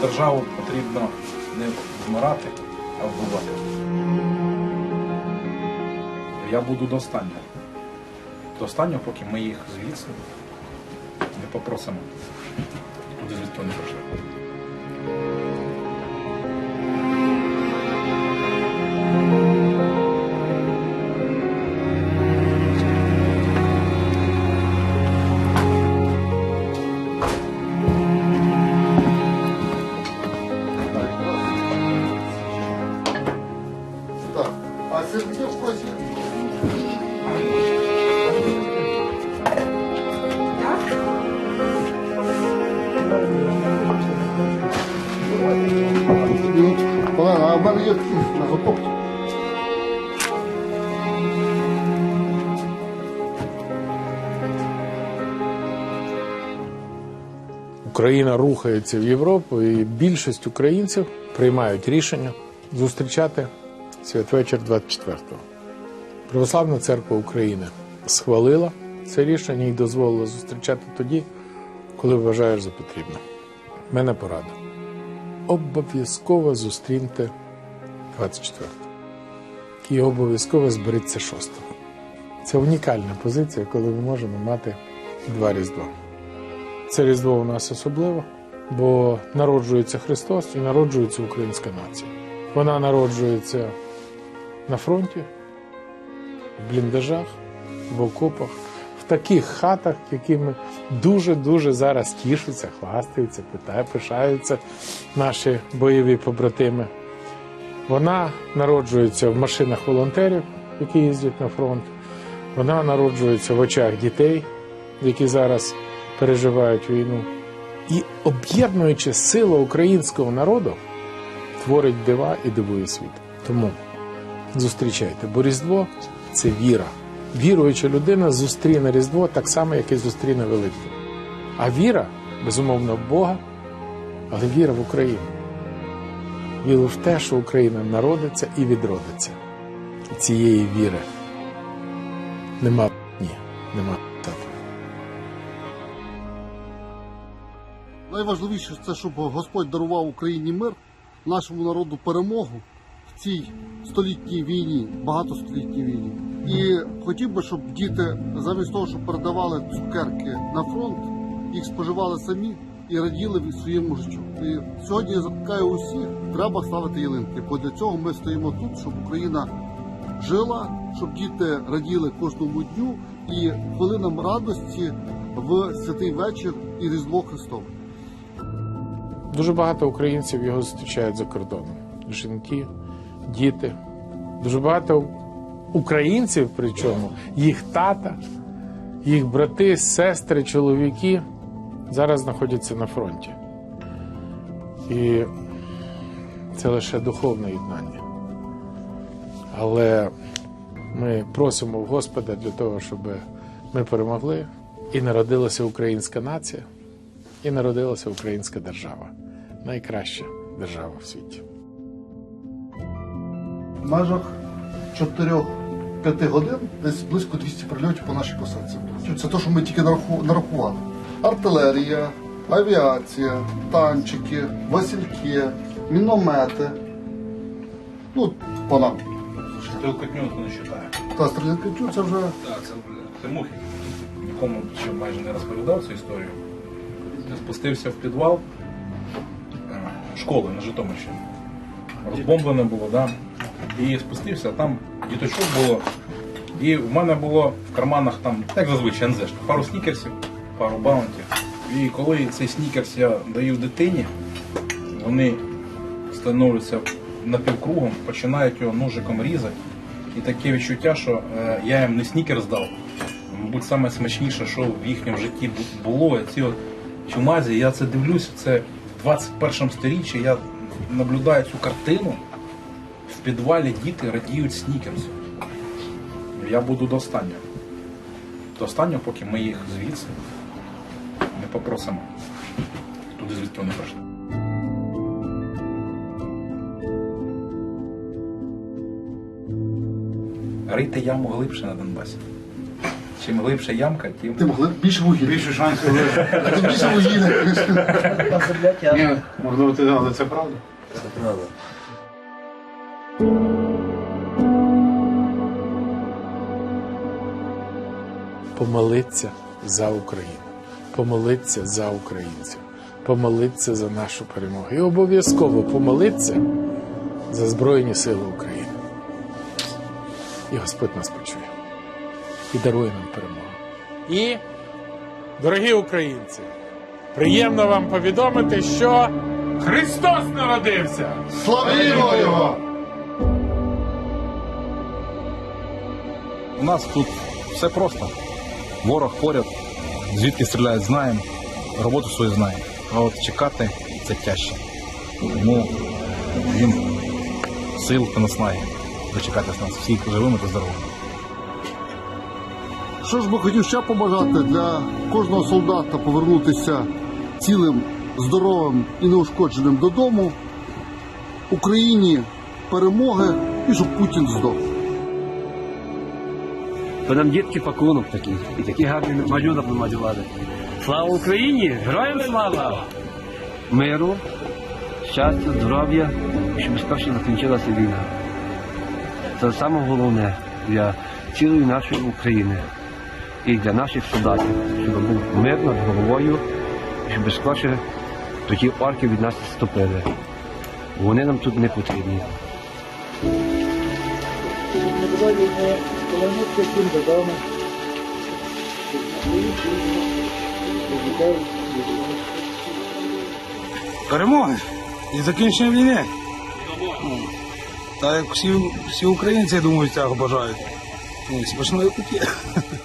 державу потрібно не вмирати, а вбивати. Я буду до останнього. До останнього, поки ми їх звідси не попросимо. Куди звідти не прийшли. Мене є на готовку. Україна рухається в Європу, і більшість українців приймають рішення зустрічати святвечір 24-го. Православна церква України схвалила це рішення і дозволила зустрічати тоді, коли вважаєш за потрібне. Мене порада. Обов'язково зустріньте 24-го. І обов'язково зберіться 6-го. Це унікальна позиція, коли ми можемо мати два різдва. Це Різдво у нас особливо, бо народжується Христос і народжується українська нація. Вона народжується на фронті, в бліндажах, в окопах, в таких хатах, якими дуже-дуже зараз тішаться, хвастаються, питають, пишаються наші бойові побратими. Вона народжується в машинах волонтерів, які їздять на фронт. Вона народжується в очах дітей, які зараз переживають війну. І об'єднуючи силу українського народу, творить дива і дивує світ. Тому зустрічайте, бо Різдво це віра. Віруюча людина зустріне Різдво так само, як і зустріне Великдень. А віра, безумовно, в Бога, але віра в Україну. Віра в те, що Україна народиться і відродиться. І цієї віри нема ні, нема тата. Найважливіше це, щоб Господь дарував Україні мир, нашому народу перемогу в цій столітній війні, багатостолітній війні. І хотів би, щоб діти замість того, щоб передавали цукерки на фронт, їх споживали самі і раділи своєму життю. І сьогодні я закликаю усіх, треба ставити ялинки, бо для цього ми стоїмо тут, щоб Україна жила, щоб діти раділи кожному дню і хвилинам радості в святий вечір і Різдво Христове. Дуже багато українців його зустрічають за кордоном. Жінки, діти. Дуже багато українців, причому їх тата, їх брати, сестри, чоловіки зараз знаходяться на фронті. І це лише духовне єднання. Але ми просимо в Господа для того, щоб ми перемогли і народилася українська нація, і народилася українська держава. Найкраща держава в світі. В межах 4-5 годин десь близько 200 прильотів по нашій посадці. Це те, що ми тільки нараху- нарахували. Артилерія, авіація, танчики, васильки, міномети. Ну, по нам. Стрілкотню не вважає. Та стрілянка це вже Так, це, це мухи. Нікому ще майже не розповідав цю історію. Я спустився в підвал е, школи на Житомирщині. Розбомблене було, да. І спустився, а там діточок було. І в мене було в карманах там, як зазвичай, НЗ, пару снікерсів, пару баунтів. І коли цей снікерс я даю дитині, вони становляться напівкругом, починають його ножиком різати. І таке відчуття, що е, я їм не снікерс дав. Мабуть, саме смачніше, що в їхньому житті було. Ці от чумазі, я це дивлюся, це в 21 сторіччі я наблюдаю цю картину. В підвалі діти радіють снікерсу. Я буду до останнього. До останнього, поки ми їх звідси попросимо. Туди звідки вони прийшли. Рийте яму глибше на Донбасі. чим глибша ямка, тим Тим могли більше вугілля. Більше шансів. Тим більше вугілля. Ні, можливо, ти але це правда. помолиться за Україну, помолиться за українців, помолиться за нашу перемогу. І обов'язково помолиться за Збройні Сили України. І Господь нас почує і дарує нам перемогу. І, дорогі українці, приємно вам повідомити, що Христос народився! Славімо його! У нас тут все просто. Ворог поряд, звідки стріляють, знаємо, роботу свою знаємо. А от чекати це тяжче. Тому він сил та наснаги дочекатись нас всіх живими та здоровими. Що ж би хотів ще побажати для кожного солдата повернутися цілим, здоровим і неушкодженим додому, Україні перемоги і щоб Путін здох. То нам дітки пакунок такий, і такий гарний малюнок намалювали. Слава Україні! Героям слава! Миру, щастя, здоров'я, щоб скорше закінчилася війна. Це саме головне для цілої нашої України і для наших солдатів, щоб був мир над головою, щоб скорше тоді орки від нас відступили. Вони нам тут не потрібні. Перемоги і закінчення війни. Та як всі, всі українці, я думаю, цього бажають. Смішної куті.